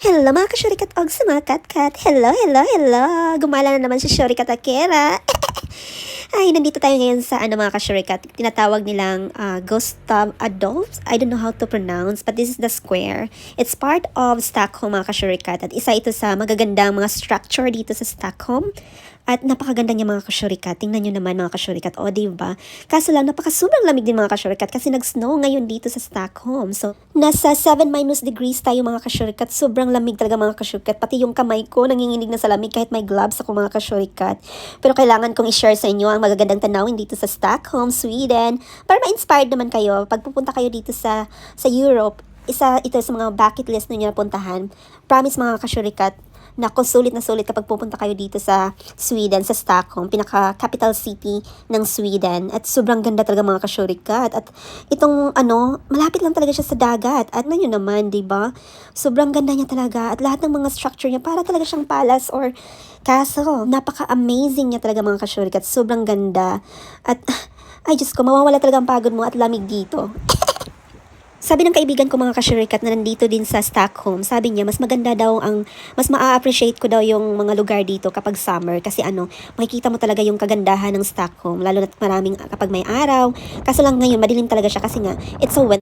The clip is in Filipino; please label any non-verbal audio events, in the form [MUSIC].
Hello mga kasyurikat og sa mga katkat. Hello, hello, hello. Gumala na naman si Shurikat Akera. Ay, nandito tayo ngayon sa ano mga kasyurikat. Tinatawag nilang uh, Gustav Adolf. I don't know how to pronounce, but this is the square. It's part of Stockholm mga kasyurikat. At isa ito sa magagandang mga structure dito sa Stockholm. At napakaganda niya mga kasyurikat. Tingnan nyo naman mga kasyurikat. O, diba? Kaso lang, napaka sobrang lamig din mga kasyurikat kasi nag-snow ngayon dito sa Stockholm. So, nasa 7 minus degrees tayo mga kasyurikat. Sobrang lamig talaga mga kasyurikat. Pati yung kamay ko nanginginig na sa lamig kahit may gloves ako mga kasyurikat. Pero kailangan kong i-share sa inyo ang magagandang tanawin dito sa Stockholm, Sweden. Para ma-inspired naman kayo pag pupunta kayo dito sa, sa Europe. Isa ito sa mga bucket list na puntahan. Promise mga kasyurikat, Nako, sulit na sulit kapag pupunta kayo dito sa Sweden, sa Stockholm, pinaka-capital city ng Sweden. At sobrang ganda talaga mga kasyurikat. At itong ano, malapit lang talaga siya sa dagat. At na yun naman, di ba? Sobrang ganda niya talaga. At lahat ng mga structure niya, para talaga siyang palace or castle. Napaka-amazing niya talaga mga kasyurikat. Sobrang ganda. At, ay Diyos ko, mawawala talaga ang pagod mo at lamig dito. [LAUGHS] Sabi ng kaibigan ko mga kasyurikat na nandito din sa Stockholm, sabi niya mas maganda daw ang, mas maa-appreciate ko daw yung mga lugar dito kapag summer kasi ano, makikita mo talaga yung kagandahan ng Stockholm, lalo na maraming kapag may araw. Kaso lang ngayon, madilim talaga siya kasi nga, it's so wet.